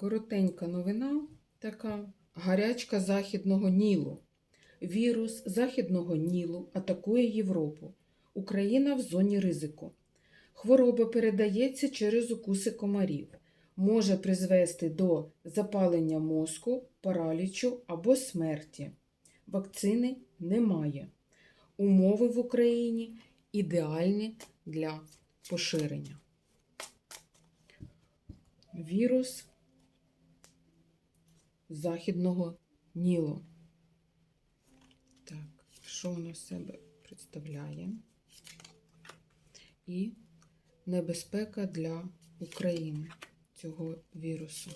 Коротенька новина така. Гарячка Західного Нілу. Вірус Західного Нілу атакує Європу. Україна в зоні ризику. Хвороба передається через укуси комарів. Може призвести до запалення мозку, паралічу або смерті. Вакцини немає. Умови в Україні ідеальні для поширення. Вірус західного Нілу. Так, що воно себе представляє? І небезпека для України цього вірусу.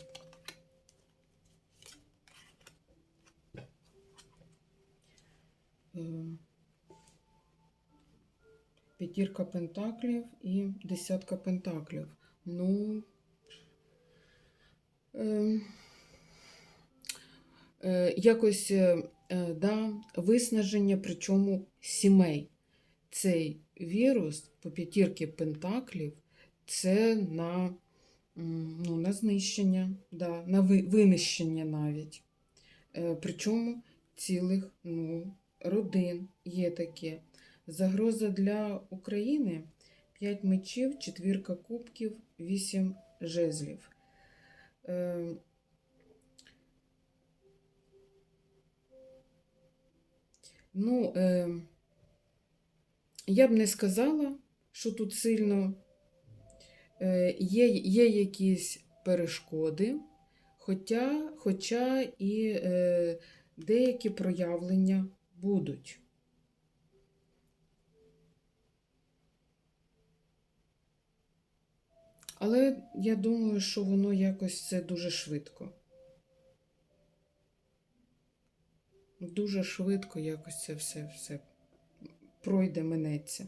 Е, П'ятірка пентаклів і десятка пентаклів. Ну, е, е, якось е, е, да, виснаження, причому сімей. Цей вірус по п'ятірки пентаклів це на, ну, на знищення, да, на винищення навіть. Е, Причому цілих ну, родин є таке. Загроза для України 5 мечів, четвірка кубків, 8 жезлів. Ну, е, я б не сказала, що тут сильно е, є, є якісь перешкоди, хоча, хоча і е, деякі проявлення будуть. Але я думаю, що воно якось це дуже швидко. Дуже швидко якось це все, все пройде, минеться.